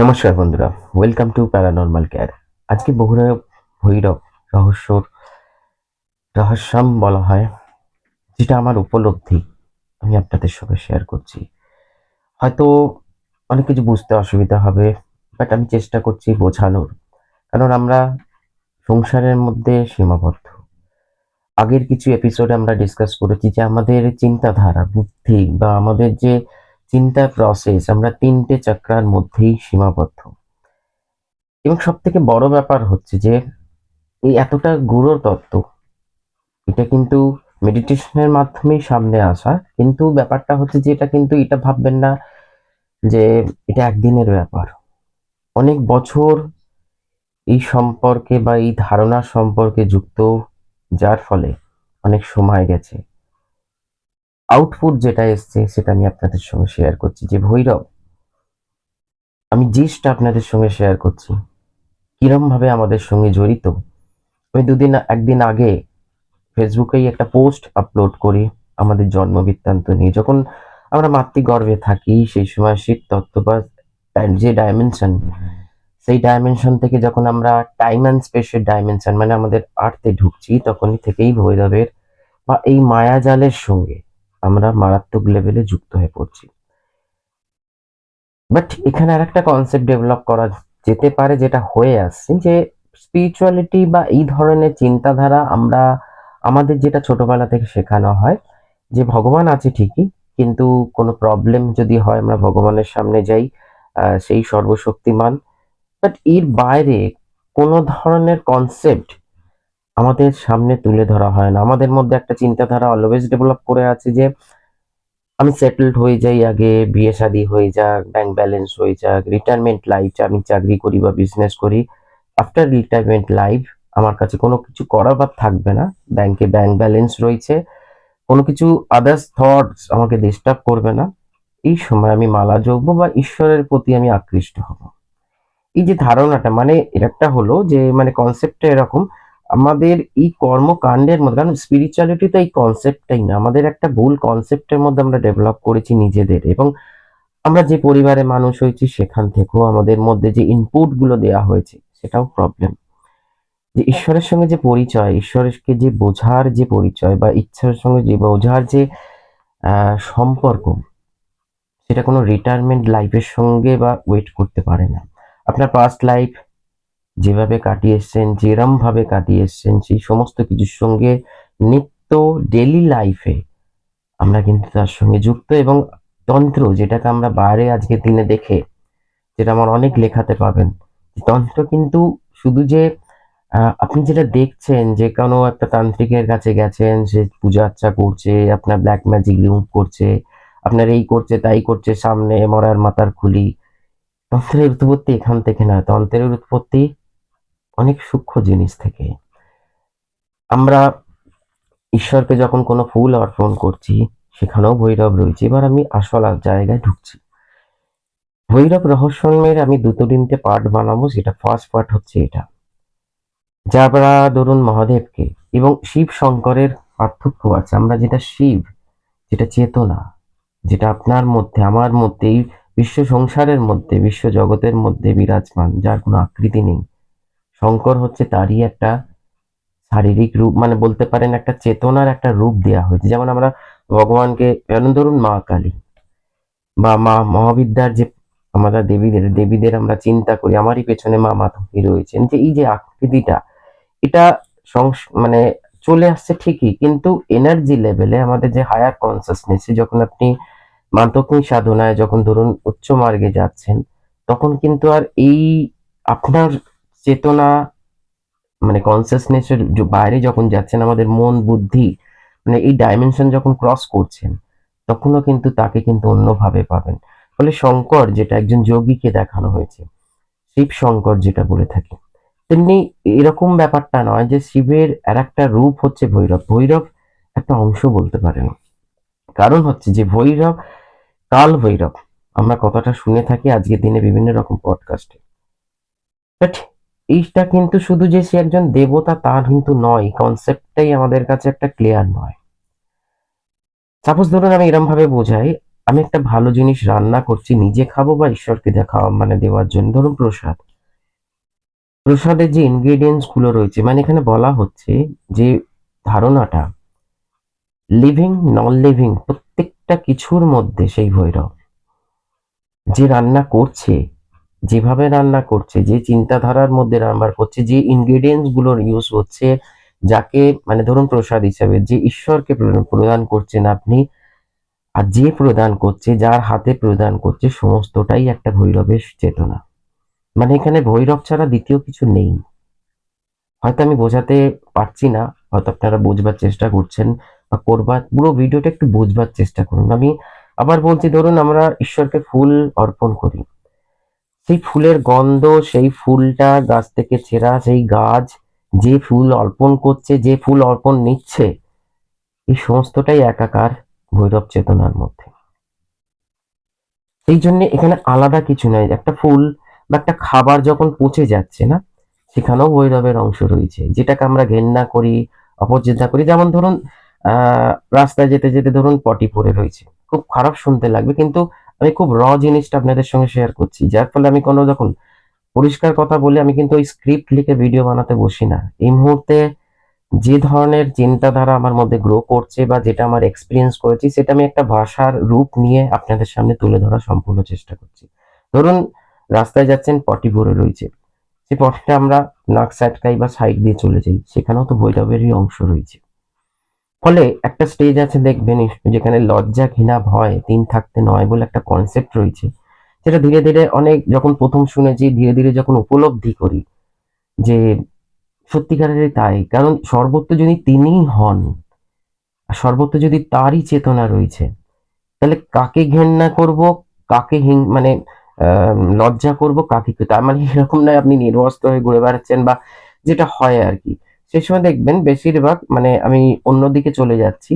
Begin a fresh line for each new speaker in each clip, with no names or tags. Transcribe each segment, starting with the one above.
নমস্কার বন্ধুরা welcome to paranormal care আজকে বহুরা ভৈরব রহস্যর রহস্যম বলা হয়, যেটা আমার উপলব্ধি আমি আপনাদের সঙ্গে শেয়ার করছি। হয়তো অনেক কিছু বুঝতে অসুবিধা হবে বাট আমি চেষ্টা করছি বোঝানোর। কারণ আমরা সংসারের মধ্যে সীমাবদ্ধ। আগের কিছু এপিসোডে আমরা ডিসকাস করেছি যে আমাদের চিন্তাধারা, বুদ্ধি বা আমাদের যে চিন্তা প্রসেস আমরা তিনটে চক্রার মধ্যেই সীমাবদ্ধ। এবং সব থেকে বড় ব্যাপার হচ্ছে যে, এই এতটা গুরু তত্ত্ব, এটা কিন্তু মেডিটেশনের মাধ্যমেই সামনে আসা। কিন্তু ব্যাপারটা হচ্ছে যে, এটা কিন্তু, এটা ভাববেন না যে, এটা একদিনের ব্যাপার। অনেক বছর এই সম্পর্কে বা এই ধারণা সম্পর্কে যুক্ত, যার ফলে অনেক সময় গেছে। আউটপুট যেটা এসছে, সেটা আমি আপনাদের সঙ্গে শেয়ার করছি। যে ভৈরব, আমি জিসটা আপনাদের সঙ্গে শেয়ার করছি। কিরম ভাবে আমাদের সঙ্গে জড়িত? আমি দুদিন, একদিন আগে ফেসবুকেই একটা পোস্ট আপলোড করি আমাদের জন্ম বৃত্তান্ত নিয়ে। যখন আমরা মাতৃগর্ভে থাকি, সেই সময় শীত তত্ত্ব বা যে ডাইমেনশন সেই ডাইমেনশন থেকে যখন আমরা টাইম অ্যান্ড স্পেসের ডাইমেনশন মানে আমাদের আর্থে ঢুকছি, তখনই থেকেই ভৈরবের বা এই মায়াজালের সঙ্গে আমরা মারাত্মক লেভেলে যুক্ত হয়ে পড়ছি। বাট এখানে আর একটা কনসেপ্ট ডেভেলপ করা যেতে পারে যেটা হয়ে আসছে যে স্পিরিচুয়ালিটি বা এই ধরনের চিন্তাধারা আমরা, আমাদের যেটা ছোটবেলা থেকে শেখানো হয় যে ভগবান আছে ঠিকই, কিন্তু কোনো প্রবলেম যদি হয় আমরা ভগবানের সামনে যাই সেই সর্বশক্তিমান। বাট এর বাইরে কোনো ধরনের কনসেপ্ট আমাদের সামনে তুলে ধরা হয় না। আমাদের মধ্যে একটা চিন্তাধারা অলওয়েজ ডেভেলপ করে আছে যে, আমি সেটেলড হয়ে যাই আগে, বিয়ে শাদি হয়ে যাক ব্যাংক ব্যালেন্স হয়ে যাক রিটায়ারমেন্ট লাইফ আমি চাকরি করি বা বিজনেস করি আফটার রিটায়ারমেন্ট লাইফ আমার কাছে কোনো কিছু করার বা থাকবে না। ব্যাংকে ব্যাংক ব্যালেন্স রয়েছে, কোনো কিছু আদার্স থটস আমাকে ডিস্টার্ব করবে না। এই সময় আমি মালা জপবো বা ঈশ্বরের প্রতি আমি আকৃষ্ট হব। এই যে ধারণাটা মানে একটা হলো যে মানে কনসেপ্টটা এরকম আমাদের এই কর্মকাণ্ডের মধ্যে, কারণ স্পিরিচুয়ালিটি তো এই কনসেপ্টটাই না, আমাদের একটা ভুল কনসেপ্টের মধ্যে আমরা ডেভেলপ করেছি নিজেদের এবং আমরা যে পরিবারে মানুষ হয়েছি সেখান থেকেও আমাদের মধ্যে যে ইনপুটগুলো দেওয়া হয়েছে, সেটাও প্রবলেম যে ঈশ্বরের সঙ্গে যে পরিচয়, ঈশ্বরকে যে বোঝার যে পরিচয় বা ইচ্ছার সঙ্গে যে বোঝার যে সম্পর্ক, সেটা কোনো রিটায়ারমেন্ট লাইফের সঙ্গে বা ওয়েট করতে পারে না। আপনার পাস্ট লাইফ যেভাবে কাটিয়ে এসছেন যেরম ভাবে কাটিয়ে এসছেন, সেই সমস্ত কিছুর সঙ্গে নিত্য ডেলি লাইফে আমরা কিন্তু তার সঙ্গে যুক্ত এবং তন্ত্র যেটাকে আমরা বাইরে আজকের দিনে দেখে, যেটা আমার অনেক লেখাতে পাবেন। তন্ত্র কিন্তু শুধু যে আপনি যেটা দেখছেন যে কোনো একটা তান্ত্রিকের কাছে গেছেন, সে পূজা আর্চা করছে, আপনার ব্ল্যাক ম্যাজিক রিমুভ করছে, আপনার এই করছে, তাই করছে, সামনে মরার মাথার খুলি। তন্ত্রের উৎপত্তি এখান থেকে না, তন্ত্রের উৎপত্তি অনেক সূক্ষ্ম জিনিস থেকে। আমরা ঈশ্বরকে যখন কোনো ফুল অর্পণ করছি, সেখানেও ভৈরব রয়েছে। এবার আমি আসল জায়গায় ঢুকছি। ভৈরব রহস্যমের আমি দুটো তিনটে পার্ট বানাবো সেটা ফার্স্ট পার্ট হচ্ছে এটা। যা আমরা ধরুন মহাদেবকে এবং শিব শঙ্করের পার্থক্য আছে। আমরা যেটা শিব, যেটা চেতনা, যেটা আপনার মধ্যে, আমার মধ্যে, এই বিশ্ব সংসারের মধ্যে, বিশ্ব জগতের মধ্যে বিরাজমান, যার কোনো আকৃতি নেই। শঙ্কর হচ্ছে তারই একটা শারীরিক রূপ মানে বলতে পারেন একটা চেতনার একটা রূপ দেওয়া হয়েছে। যেমন আমরা ভগবানকে, যেমন ধরুন মা কালী বা মা মহাবিদ্যার যে আমরা দেবীদের দেবীদের আমরা চিন্তা করি, আমারই পেছনে মা মাধবী রয়েছেন, যে এই যে আকৃতিটা, এটা সংস- মানে চলে আসছে ঠিকই, কিন্তু এনার্জি লেভেলে আমাদের যে হায়ার কনসাসনেস যখন আপনি মান্তকী সাধনায় যখন ধরুন উচ্চ মার্গে যাচ্ছেন, তখন কিন্তু আর এই আপনার চেতনা মানে কনসাসনেসের বাইরে যখন যাচ্ছেন, আমাদের মন, বুদ্ধি মানে এই ডাইমেনশন যখন ক্রস করছেন, তখনও কিন্তু তাকে কিন্তু অন্যভাবে পাবেন। ফলে শঙ্কর, যেটা একজন যোগীকে দেখানো হয়েছে, শিব শঙ্কর যেটা বলে থাকি, তেমনি এরকম ব্যাপারটা নয় যে শিবের আর একটা রূপ হচ্ছে ভৈরব। ভৈরব একটা অংশ বলতে পারেন। কারণ হচ্ছে যে ভৈরব, কাল ভৈরব। আমরা কথাটা শুনে থাকি আজকের দিনে বিভিন্ন রকম পডকাস্টে বাট এইটা কিন্তু শুধু যে সে একজন দেবতা, তা কিন্তু নয়। কনসেপ্টটাই আমাদের কাছে একটা ক্লিয়ার নয়। সাপোজ ধরুন আমি এরম ভাবে বোঝাই, আমি একটা ভালো জিনিস রান্না করছি, নিজে খাব বা ঈশ্বরকে দেখাওয়া মানে দেওয়ার জন্য। ধরুন প্রসাদ। প্রসাদের যে ইনগ্রেডিয়েন্টসগুলো রয়েছে মানে এখানে বলা হচ্ছে যে ধারণাটা লিভিং নন লিভিং প্রত্যেকটা কিছুর মধ্যে সেই ভৈরব, যে রান্না করছে যেভাবে রান্না করছে, যে চিন্তাধারার মধ্যে রান্না করছে, যে ইনগ্রেডিয়েন্টসগুলোর ইউজ হচ্ছে, যাকে মানে ধরুন প্রসাদ হিসাবে যে ঈশ্বরকে প্রদান করছেন আপনি, আর যে প্রদান করছে, যার হাতে প্রদান করছে, সমস্তটাই একটা ভৈরবের চেতনা। মানে এখানে ভৈরব ছাড়া দ্বিতীয় কিছু নেই। হয়তো আমি বোঝাতে পারছি না, হয়তো আপনারা বোঝবার চেষ্টা করছেন বা করবার, পুরো ভিডিওটা একটু বোঝবার চেষ্টা করুন। আমি আবার বলছি, ধরুন আমরা ঈশ্বরকে ফুল অর্পণ করি। সেই ফুলের গন্ধ, সেই ফুলটা গাছ থেকে ছেঁড়া, সেই গাছ যে ফুল অর্পণ করছে, যে ফুল অর্পণ নিচ্ছে, এই সমস্তটাই একাকার ভৈরব চেতনার মধ্যে। সেই জন্য এখানে আলাদা কিছু নয় একটা ফুল বা একটা খাবার যখন পচে যাচ্ছে না, সেখানেও ভৈরবের অংশ রয়েছে, যেটাকে আমরা ঘেন্না করি অপচিন্তা করি। যেমন ধরুন, আহ, রাস্তায় যেতে যেতে ধরুন পটি পড়ে রয়েছে। খুব খারাপ শুনতে লাগবে, কিন্তু আমি খুব র জিনিসটা আপনাদের সঙ্গে শেয়ার করছি। যার ফলে আমি কোনো যখন পরিষ্কার কথা বলে, আমি কিন্তু ওই স্ক্রিপ্ট লিখে ভিডিও বানাতে বসি না। এই মুহূর্তে যে ধরনের চিন্তাধারা আমার মধ্যে গ্রো করছে বা যেটা আমার এক্সপিরিয়েন্স করেছি, সেটা আমি একটা ভাষার রূপ নিয়ে আপনাদের সামনে তুলে ধরার সম্পূর্ণ চেষ্টা করছি। ধরুন, রাস্তায় যাচ্ছেন পটি ভরে রয়েছে। সেই পটিটা আমরা নাক সাটকাই বা সাইড দিয়ে চলে যাই। সেখানেও তো ভৈরবেরই অংশ রয়েছে। ফলে একটা স্টেজ আছে দেখবেন যেখানে লজ্জা ঘৃণা ভয়, তিন থাকতে নয় বলে একটা কনসেপ্ট রয়েছে। যেটা ধীরে ধীরে অনেক যখন প্রথম শুনেছি, ধীরে ধীরে যখন উপলব্ধি করি যে সত্যিকারেরই তাই। কারণ সর্বত্র যদি তিনিই হন সর্বত্র যদি তারই চেতনা রয়েছে, তাহলে কাকে ঘেন্না করব, কাকে হিং মানে লজ্জা করব, কাকে তার মানে এরকম নয় আপনি নির্বস্ত হয়ে ঘুরে বেড়াচ্ছেন বা যেটা হয় আর কি। সেই সময় দেখবেন বেশিরভাগ মানে আমি অন্যদিকে চলে যাচ্ছি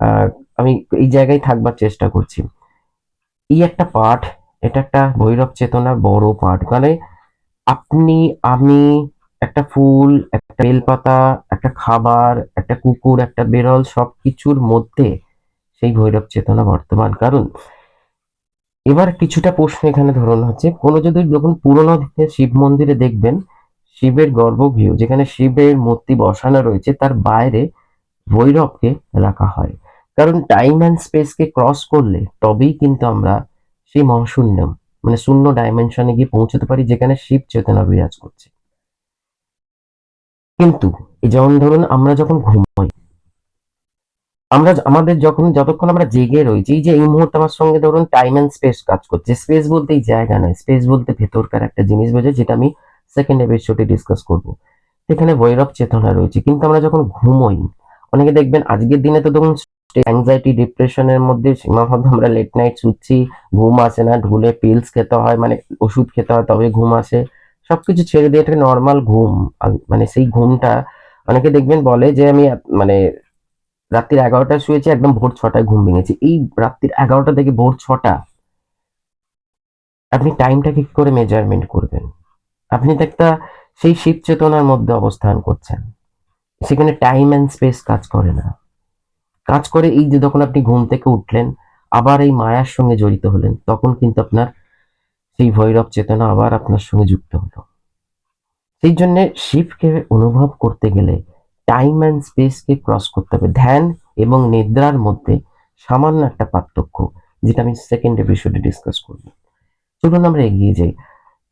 আহ, আমি এই জায়গায় থাকবার চেষ্টা করছি। এই একটা পাঠ এটা একটা ভৈরব চেতনার বড় পাঠ। মানে আপনি আমি একটা ফুল একটা বেলপাতা একটা খাবার একটা কুকুর একটা বেরল সব কিছুর মধ্যে সেই ভৈরব চেতনা বর্তমান। কারণ এবার কিছুটা প্রশ্ন এখানে ধরুন হচ্ছে কোনো যদি যখন পুরোনো শিব মন্দিরে দেখবেন শিবের গর্ভগৃহ, যেখানে শিবের মূর্তি বসানো রয়েছে, তার বাইরে ভৈরবকে রাখা হয়। কারণ টাইম অ্যান্ড স্পেসকে ক্রস করলে তবেই কিন্তু আমরা সেই মহাশূন্যম মানে শূন্য ডাইমেনশনে গিয়ে পৌঁছতে পারি, যেখানে শিব চেতনা বিরাজ করছে। কিন্তু এই যেমন ধরুন আমরা যখন ঘুমাই, আমরা আমাদের যখন যতক্ষণ আমরা জেগে রয়েছি যে এই মুহূর্তে আমার সঙ্গে ধরুন টাইম অ্যান্ড স্পেস কাজ করছে। স্পেস বলতে এই জায়গা নয় স্পেস বলতে ভেতরকার একটা জিনিস বোঝায়, যেটা আমি সেকেন্ড এপিসোডে ডিসকাস করব। সেখানে ভৈরব চেতনা রয়েছে, কিন্তু আমরা যখন ঘুমোই, অনেকে দেখবেন আজকের দিনে তো ধরুন অ্যাংজাইটি ডিপ্রেশনের মধ্যে সীমাবদ্ধ আমরা লেট নাইট শুচ্ছি, ঘুম আসে না, ঢুলে পিলস খেতে হয় মানে ওষুধ খেতে হয় তবে ঘুম আসে। সবকিছু ছেড়ে দিয়ে একটা নর্মাল ঘুম মানে সেই ঘুমটা অনেকে দেখবেন বলে যে আমি মানে রাত্রির এগারোটায় শুয়েছি, একদম ভোর ছটায় ঘুম ভেঙেছি। এই রাত্রির এগারোটা থেকে ভোর ছটা, আপনি টাইমটাকে কি করে মেজারমেন্ট করবেন? আপনি তো একটা সেই শিব চেতনার মধ্যে অবস্থান করছেন। সেখানে টাইম অ্যান্ড স্পেস কাজ করে না। কাজ করে এই যে যখন আপনি ঘুম থেকে উঠলেন, আবার এই মায়ার সঙ্গে জড়িত হলেন, তখন কিন্তু আপনার সেই ভৈরব চেতনা আবার আপনার সঙ্গে যুক্ত হলো। সেই জন্য শিবকে অনুভব করতে গেলে টাইম অ্যান্ড স্পেসকে ক্রস করতে হবে। ধ্যান এবং নিদ্রার মধ্যে সামান্য একটা পার্থক্য, যেটা আমি সেকেন্ড এপিসোডে ডিসকাস করব চলুন আমরা এগিয়ে যাই।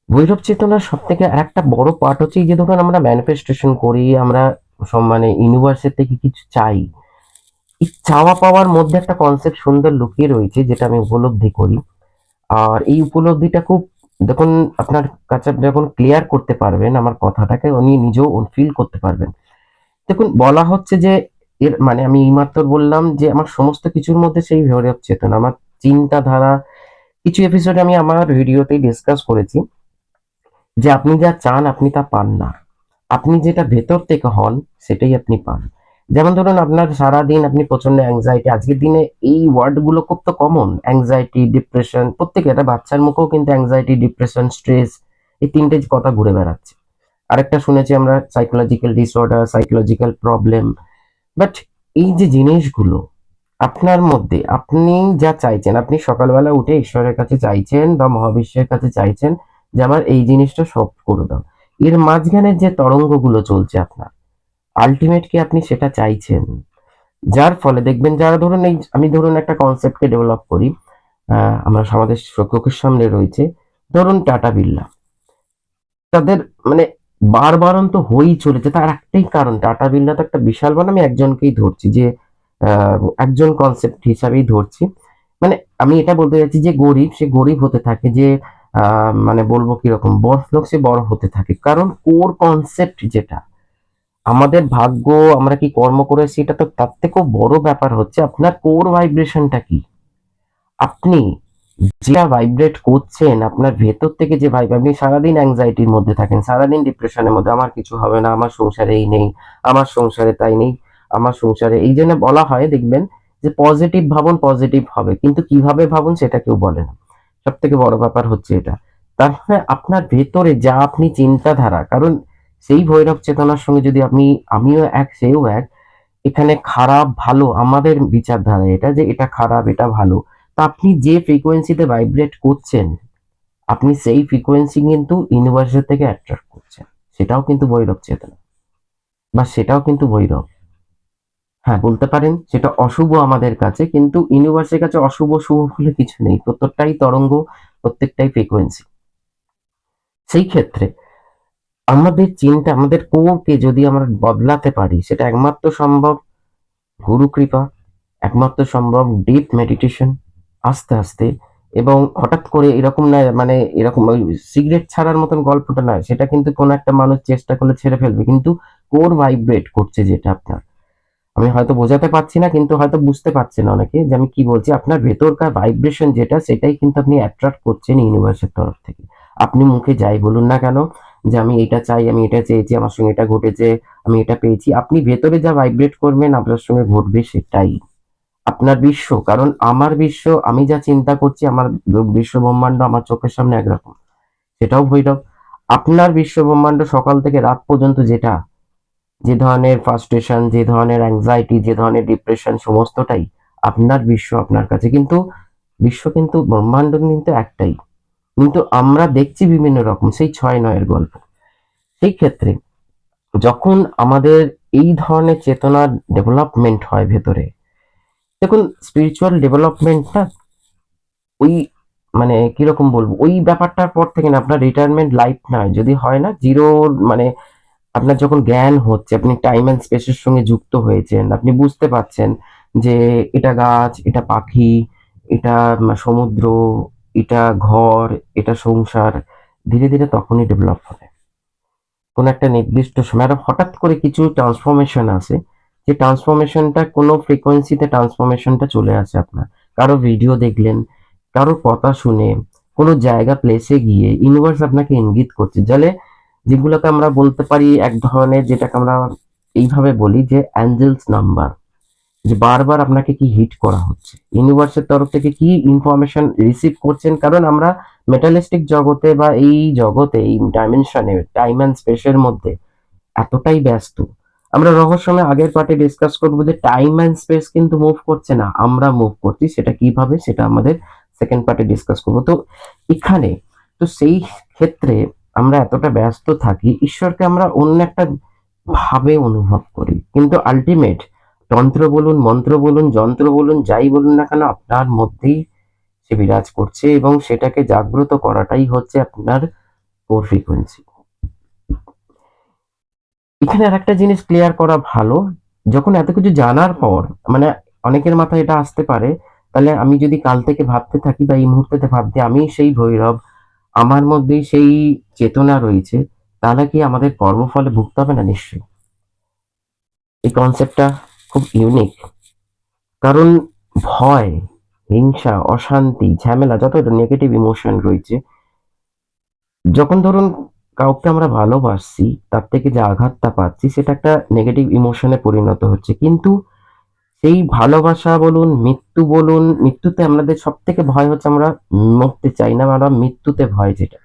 ভৈরব চেতনার সব থেকে আর একটা বড় পার্ট হচ্ছে যে ধরুন আমরা ম্যানিফেস্টেশন করি, আমরা সব মানে ইউনিভার্সের থেকে কিছু চাই। এই চাওয়া পাওয়ার মধ্যে একটা কনসেপ্ট সুন্দর লুকিয়ে রয়েছে, যেটা আমি উপলব্ধি করি। আর এই উপলব্ধিটা খুব যখন আপনার কাছে যখন ক্লিয়ার করতে পারবেন আমার কথাটাকে, উনি নিজেও ফিল করতে পারবেন। দেখুন, বলা হচ্ছে যে এর মানে আমি এইমাত্র বললাম যে আমার সমস্ত কিছুর মধ্যে সেই ভৈরব চেতনা, আমার চিন্তাধারা। কিছু এপিসোডে আমি আমার ভিডিওতেই ডিসকাস করেছি। যে আপনি যা চান আপনি তা পান না। আপনি যেটা ভেতর থেকে হন, সেটাই আপনি পান। যেমন ধরুন আপনার সারা দিন আপনি প্রচণ্ড অ্যাংজাইটি আজকের দিনে এই ওয়ার্ডগুলো খুব তো কমন অ্যাংজাইটি ডিপ্রেশন প্রত্যেকে একটা বাচ্চার মুখেও কিন্তু অ্যাংজাইটি ডিপ্রেশন স্ট্রেস এই তিনটে কথা ঘুরে বেড়াচ্ছে। আরেকটা শুনেছি আমরা psychological disorder psychological problem but এই যে জিনিসগুলো, আপনার মধ্যে আপনি যা চাইছেন, আপনি সকালবেলা উঠে ঈশ্বরের কাছে চাইছেন বা মহাবিশ্বের কাছে চাইছেন যে আমার এই জিনিসটা সব করে দাও। এর মাঝখানে যে তরঙ্গগুলো চলছে আপনার আলটিমেট কি আপনি সেটা চাইছেন? যার ফলে দেখবেন যারা ধরুন এই, আমি ধরুন একটা কনসেপ্টকে ডেভেলপ করি আমরা আমাদের চোখের সামনে রয়েছে, ধরুন টাটা বিড়লা। তাদের মানে বারবারন্ত হয়েই চলেছে, তার একটাই কারণ, টাটা বিড়লা তো একটা বিশাল বড়, আমি একজনকেই ধরছি যে একজন কনসেপ্ট হিসাবেই ধরছি। মানে আমি এটা বলতে চাচ্ছি যে গরিব, সে গরিব হতে থাকে যে মানে বলব কীরকম বড় লোক সে বড় হতে থাকে। কারণ কোর কনসেপ্ট যেটা, আমাদের ভাগ্য, আমরা কি কর্ম করেছি, এটা তো তার থেকেও বড় ব্যাপার হচ্ছে আপনার কোর ভাইব্রেশনটা কি? আপনি যেটা ভাইব্রেট করছেন, আপনার ভেতর থেকে যে ভাইব আপনি সারাদিন অ্যাংজাইটির মধ্যে থাকেন, সারাদিন ডিপ্রেশনের মধ্যে, আমার কিছু হবে না, আমার সংসারে এই নেই, আমার সংসারে তাই নেই, আমার সংসারে, এই জন্য বলা হয়, দেখবেন যে পজিটিভ ভাবুন পজিটিভ হবে, কিন্তু কীভাবে ভাবুন সেটা কেউ বলে না। সব থেকে বড় ব্যাপার হচ্ছে এটা। তার মানে আপনার ভেতরে যা আপনি চিন্তাধারা, কারণ সেই ভৈরব চেতনার সঙ্গে যদি আপনি, আমিও এক, সেও এক, এখানে খারাপ ভালো আমাদের বিচারধারা এটা যে এটা খারাপ, এটা ভালো, তা আপনি যে ফ্রিকোয়েন্সিতে ভাইব্রেট করছেন, আপনি সেই ফ্রিকোয়েন্সি কিন্তু ইউনিভার্সের থেকে অ্যাট্রাক্ট করছেন। সেটাও কিন্তু ভৈরব চেতনা। বা সেটাও কিন্তু ভৈরব। হ্যাঁ বলতে পারেন সেটা অশুভ আমাদের কাছে, কিন্তু ইউনিভার্সের কাছে অশুভ, শুভ বলে কিছু নেই। প্রত্যেকটাই তরঙ্গ, প্রত্যেকটাই ফ্রিকোয়েন্সি সেই ক্ষেত্রে আমাদের চিন্তা, আমাদের কোরকে যদি আমরা বদলাতে পারি, সেটা একমাত্র সম্ভব গুরু কৃপা, একমাত্র সম্ভব ডিপ মেডিটেশন আস্তে আস্তে, এবং হঠাৎ করে এরকম না মানে এরকম সিগারেট ছাড়ার মতন গল্পটা নয়, সেটা কিন্তু কোনো একটা মানুষ চেষ্টা করলে ছেড়ে ফেলবে। কিন্তু কোর ভাইব্রেট করছে যেটা আপনার। আমি হয়তো বোঝাতে পারছি না, কিন্তু হয়তো বুঝতে পারছেন অনেকে যে আমি কি বলছি। আপনার ভেতরকার ভাইব্রেশন যেটা, সেটাই কিন্তু আপনি অ্যাট্রাক্ট করছেন ইউনিভার্সের তরফ থেকে। আপনি মুখে যাই বলুন না কেন যে আমি এটা চাই, আমি এটা চেয়েছি, আমার সঙ্গে এটা ঘটেছে, আমি এটা পেয়েছি। আপনি ভেতরে যা ভাইব্রেট করবেন, আপনার সঙ্গে ঘটবে সেটাই। আপনার বিশ্ব, কারণ আমার বিশ্ব, আমি যা চিন্তা করছি, আমার বিশ্ব ব্রহ্মাণ্ড আমার চোখের সামনে একরকম। সেটাও ভৈরব। আপনার বিশ্ব ব্রহ্মাণ্ড সকাল থেকে রাত পর্যন্ত যেটা যে ধরনের ফ্রাস্ট্রেশন যে ধরনের অ্যাংজাইটি যে ধরনের ডিপ্রেশন সমস্তটাই আপনার বিশ্ব আপনার কাছে কিন্তু, বিশ্ব কিন্তু ব্রহ্মাণ্ড কিন্তু একটাই। কিন্তু আমরা দেখছি বিভিন্ন রকম, সেই ছয় নয়ের গল্প। সেই ক্ষেত্রে যখন আমাদের এই ধরনের চেতনার ডেভেলপমেন্ট হয় ভেতরে, দেখুন স্পিরিচুয়াল ডেভেলপমেন্টটা ওই মানে কীরকম বলব, ওই ব্যাপারটার পর থেকে না, আপনার রিটায়ারমেন্ট লাইফ নয়। যদি হয় না জিরো মানে আপনার যখন জ্ঞান হচ্ছে, আপনি টাইম অ্যান্ড স্পেসের সঙ্গে যুক্ত হয়েছেন, আপনি বুঝতে পারছেন যে এটা গাছ, এটা পাখি, এটা সমুদ্র, এটা ঘর, এটা সংসার, ধীরে ধীরে তখনই ডেভেলপ হবে। কোন একটা নির্দিষ্ট সময়, আর হঠাৎ করে কিছু ট্রান্সফরমেশন আসে, যে ট্রান্সফরমেশনটা কোনো ফ্রিকোয়েন্সিতে ট্রান্সফরমেশনটা চলে আসে আপনার। কারও ভিডিও দেখলেন, কারও কথা শুনে, কোনো জায়গা প্লেসে গিয়ে ইউনিভার্স আপনাকে ইঙ্গিত করছে যাহলে যেগুলোকে আমরা বলতে পারি এক ধরনের, যেটাকে আমরা এইভাবে বলি যে অ্যাঞ্জেলস নাম্বার যে বারবার আপনাকে কি হিট করা হচ্ছে। ইউনিভার্সের তরফ থেকে কি ইনফরমেশন রিসিভ করছেন? কারণ আমরা মেটালিস্টিক জগতে বা এই জগতে, এই ডাইমেনশনে টাইম অ্যান্ড স্পেসের মধ্যে এতটাই ব্যস্ত। আমরা রহস্যময় আগের পার্টে ডিসকাস করব যে টাইম অ্যান্ড স্পেস কিন্তু মুভ করছে না, আমরা মুভ করছি, সেটা কীভাবে সেটা আমাদের সেকেন্ড পার্টে ডিসকাস করব। তো এখানে, তো সেই ক্ষেত্রে আমরা এতটা ব্যস্ত থাকি, ঈশ্বরকে আমরা অন্য একটা ভাবে অনুভব করি। কিন্তু আলটিমেট তন্ত্র বলুন, মন্ত্র বলুন, যন্ত্র বলুন, যাই বলুন না কেন, আপনার মধ্যেই সে বিরাজ করছে এবং সেটাকে জাগ্রত করাটাই হচ্ছে আপনার কোর ফ্রিকোয়েন্সি এখানে আর একটা জিনিস ক্লিয়ার করা ভালো, যখন এত কিছু জানার পর মানে অনেকের মাথায় এটা আসতে পারে, তাহলে আমি যদি কাল থেকে ভাবতে থাকি বা এই মুহূর্তে ভাবতে আমি সেই ভৈরব, আমার মধ্যেই সেই চেতনা রয়েছে, তাহলে কি আমাদের কর্মফলে ভুগতে হবে না নিশ্চয়ই? এই কনসেপ্টটা খুব ইউনিক কারণ ভয়, হিংসা, অশান্তি, ঝামেলা যত নেগেটিভ ইমোশন রয়েছে, যখন ধরুন কাউকে আমরা ভালোবাসছি, তার থেকে যে আঘাতটা পাচ্ছি, সেটা একটা নেগেটিভ ইমোশনে পরিণত হচ্ছে। কিন্তু সেই ভালোবাসা বলুন, মৃত্যু বলুন, মৃত্যুতে আমাদের সব থেকে ভয় হচ্ছে আমরা মরতে চাই না, আমরা মৃত্যুতে ভয় যেটা।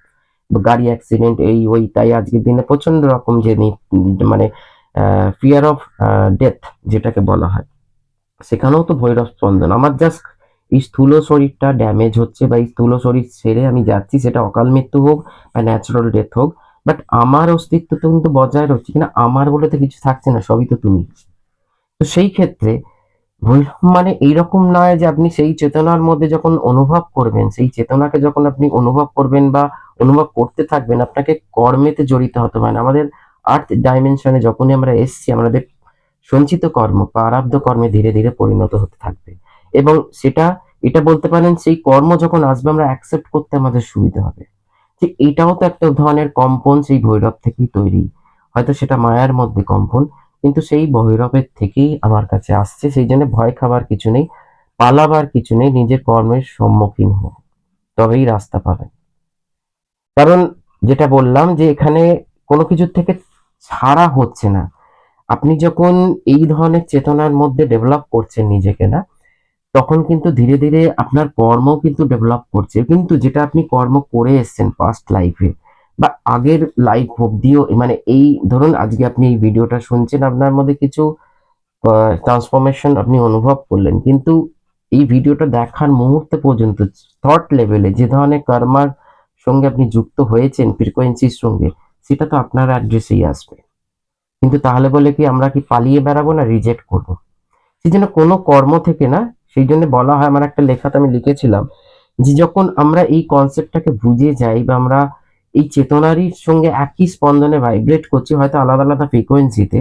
গাড়ি অ্যাক্সিডেন্ট এই ওই, তাই আজকের দিনে প্রচণ্ড রকম যে মানে ফিয়ার অফ ডেথ যেটাকে বলা হয়। সেখানেও তো ভৈরব স্পন্দন আমার জাস্ট এই স্থূল শরীরটা ড্যামেজ হচ্ছে বা এই স্থূল শরীর ছেড়ে আমি যাচ্ছি, সেটা অকাল মৃত্যু হোক বা ন্যাচারাল ডেথ হোক বাট আমার অস্তিত্ব তো কিন্তু বজায় রয়েছে কিনা আমার বলে তো কিছু থাকছে না, সবই তো তুমি। তো সেই ক্ষেত্রে ভৈরব মানে এইরকম নয় যে আপনি সেই চেতনার মধ্যে যখন অনুভব করবেন, সেই চেতনাকে যখন আপনি অনুভব করবেন বা অনুভব করতে থাকবেন, আপনাকে কর্মেতে জড়িত হতে পারে আমাদের আর্থ ডাইমেনশনে যখনই আমরা এসছি, আমাদের সঞ্চিত কর্ম, প্রারব্ধ কর্মে ধীরে ধীরে পরিণত হতে থাকবে। এবং সেটা, এটা বলতে পারেন, সেই কর্ম যখন আসবে, আমরা অ্যাকসেপ্ট করতে আমাদের সুবিধা হবে। যে এটাও তো একটা ধরনের কম্পন, সেই ভৈরব থেকেই তৈরি। হয়তো সেটা মায়ার মধ্যে কম্পন, কিন্তু সেই ভৈরবের থেকেই আমার কাছে আসছে। সেই জন্য ভয় খাবার কিছু নেই, পালাবার কিছু নেই, নিজের কর্মের সম্মুখীন হোক তবেই রাস্তা পাবেন। কারণ যেটা বললাম যে এখানে কোনো কিছুর থেকে ছাড়া হচ্ছে না। আপনি যখন এই ধরনের চেতনার মধ্যে ডেভেলপ করছেন নিজেকে না, তখন কিন্তু ধীরে ধীরে আপনার কর্ম কিন্তু ডেভেলপ করছে। কিন্তু যেটা আপনি কর্ম করে এসছেন পাস্ট লাইফে বা আগের লাইফ অব্দিও মানে এই ধরুন আজকে আপনি এই ভিডিওটা শুনছেন, আপনার মধ্যে কিছু ট্রান্সফরমেশন আপনি অনুভব করলেন। কিন্তু এই ভিডিওটা দেখার মুহূর্তে পর্যন্ত থট লেভেলে যে ধরনের কর্মার সঙ্গে আপনি যুক্ত হয়েছেন ফ্রিকোয়েন্সির সঙ্গে, সেটা তো আপনার অ্যাড্রেসেই আসবে। কিন্তু তাহলে বলে কি, আমরা কি পালিয়ে বেড়াবো না রিজেক্ট করব? সেই জন্য কোনো কর্ম থেকে না, সেই জন্য বলা হয়, আমার একটা লেখাতে আমি লিখেছিলাম যে যখন আমরা এই কনসেপ্টটাকে বুঝে যাই বা আমরা এই চেতনারই সঙ্গে একই স্পন্দনে ভাইব্রেট করছি, হয়তো আলাদা আলাদা ফ্রিকোয়েন্সিতে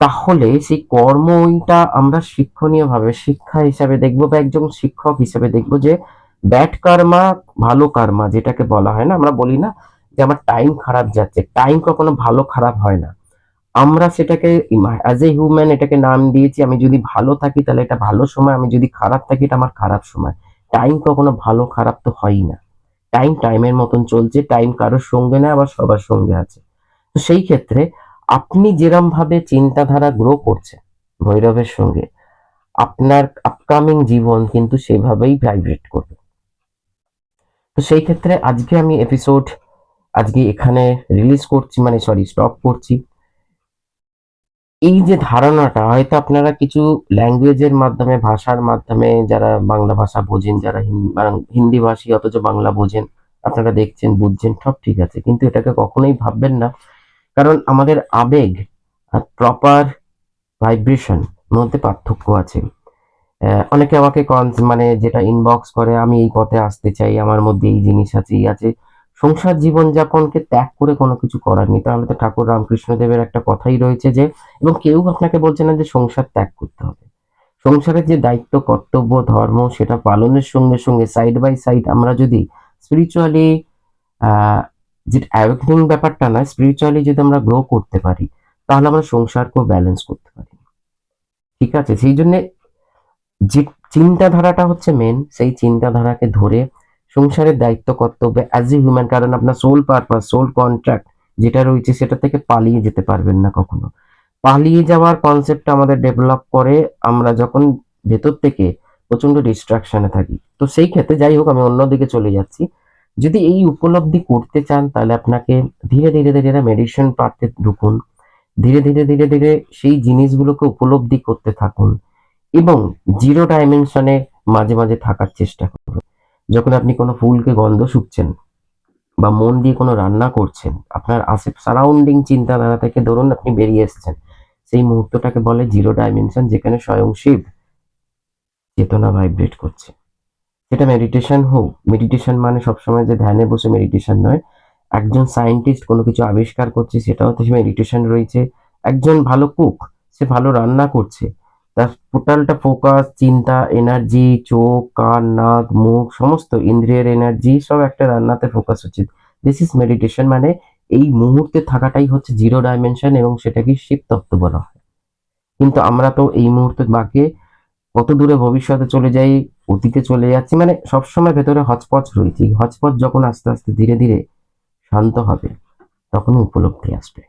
তাহলে সেই কর্মটা আমরা শিক্ষণীয়ভাবে শিক্ষা হিসাবে দেখব বা একজন শিক্ষক হিসাবে দেখব যে ব্যাড কার্মা ভালো কার্মা যেটাকে বলা হয় না, আমরা বলি না যে আমার টাইম খারাপ যাচ্ছে। টাইম কখনো ভালো খারাপ হয় না। আমরা সেটাকে অ্যাজ এ হিউম্যান এটাকে নাম দিয়েছি, আমি যদি ভালো থাকি তাহলে এটা ভালো সময়, আমি যদি খারাপ থাকি এটা আমার খারাপ সময়। টাইম কখনো ভালো খারাপ তো হয়ই না। টাইম টাইমের মতন চলছে টাইম কারোর সঙ্গে না, আবার সবার সঙ্গে আছে। তো সেই ক্ষেত্রে আপনি যেরম ভাবে চিন্তাধারা গ্রো করছে ভৈরবের সঙ্গে, আপনার আপকামিং জীবন কিন্তু সেভাবেই ভাইব্রেট করবে। তো সেই ক্ষেত্রে আজকে আমি এপিসোড আজকে এখানে রিলিজ করছি মানে সরি স্টপ করছি। এই যে ধারণাটা, হয়তো আপনারা কিছু ল্যাঙ্গুয়েজের মাধ্যমে, ভাষার মাধ্যমে, যারা বাংলা ভাষা বোঝেন, যারা হিন- হিন্দি ভাষী অথচ বাংলা বোঝেন, আপনারা দেখছেন, বুঝছেন, সব ঠিক আছে। কিন্তু এটাকে কখনোই ভাববেন না। কারণ আমাদের আবেগ আর প্রপার ভাইব্রেশন মধ্যে পার্থক্য আছে। অনেকে আমাকে মানে যেটা ইনবক্স করে, আমি এই পথে আসতে চাই, আমার মধ্যে এই জিনিস আছে, এই আছে। সংসার জীবন যাপনকে ত্যাগ করে কোনো কিছু করার নেই। তাহলে তো ঠাকুর রামকৃষ্ণ দেবের একটা কথাই রয়েছে যে, এবং কেউ আপনাকে বলছে না যে সংসার ত্যাগ করতে হবে। সংসারের যে দায়িত্ব, কর্তব্য, ধর্ম, সেটা পালনের সঙ্গে সঙ্গে সাইড বাই সাইড আমরা যদি স্পিরিচুয়ালি আহ, যে অ্যাওয়েকনিং ব্যাপারটা না স্পিরিচুয়ালি যদি আমরা গ্রো করতে পারি, তাহলে আমরা সংসারকেও ব্যালেন্স করতে পারি। ঠিক আছে? সেই জন্য যে চিন্তাধারাটা হচ্ছে মেন সেই চিন্তাধারাকে ধরে সংসারের দায়িত্ব, কর্তব্য অ্যাজ এ হিউম্যান কারণ আপনার সোল পারপাস সোল কন্ট্রাক্ট যেটা রয়েছে সেটা থেকে পালিয়ে যেতে পারবেন না কখনো। পালিয়ে যাওয়ার কনসেপ্টটা আমাদের ডেভেলপ করে আমরা যখন ভেতর থেকে প্রচণ্ড ডিস্ট্রাকশনে থাকি। তো সেই ক্ষেত্রে যাই হোক, আমি অন্যদিকে চলে যাচ্ছি। যদি এই উপলব্ধি করতে চান, তাহলে আপনাকে ধীরে ধীরে ধীরে মেডিসিন পাঠতে ঢুকুন। ধীরে ধীরে ধীরে ধীরে সেই জিনিসগুলোকে উপলব্ধি করতে থাকুন। এবং জিরো ডাইমেনশনে মাঝে মাঝে থাকার চেষ্টা করুন। যখন আপনি কোনো ফুলকে গন্ধ শুকছেন বা মন দিয়ে কোনো রান্না করছেন, আপনার আশে সারাউন্ডিং চিন্তাধারা থেকে ধরুন আপনি বেরিয়ে এসেছেন, সেই মুহূর্তটাকে বলে জিরো ডাইমেনশন যেখানে স্বয়ং শিব চেতনা ভাইব্রেট করছে। সেটা মেডিটেশন হোক মেডিটেশন মানে সবসময় যে ধ্যানে বসে মেডিটেশন নয়, একজন সায়েন্টিস্ট কোনো কিছু আবিষ্কার করছে, সেটাও তো মেডিটেশন রয়েছে। একজন ভালো কুক সে ভালো রান্না করছে তার টোটালটা ফোকাস চিন্তা এনার্জি চোখ, কান, নাক, মুখ, সমস্ত ইন্দ্রিয়ের এনার্জি সব একটা রান্নাতে ফোকাস হচ্ছে। দিস ইজ মেডিটেশন মানে এই মুহূর্তে থাকাটাই হচ্ছে জিরো ডাইমেনশন এবং সেটাকে শিব তত্ত্ব বলা হয়। কিন্তু আমরা তো এই মুহূর্তে বাকি কত দূরে ভবিষ্যতে চলে যাই, অতীতে চলে যাচ্ছি মানে সবসময় ভেতরে হচপচ রয়েছে। হচপচ যখন আস্তে আস্তে ধীরে ধীরে শান্ত হবে, তখনই উপলব্ধি আসবে।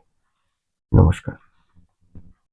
নমস্কার।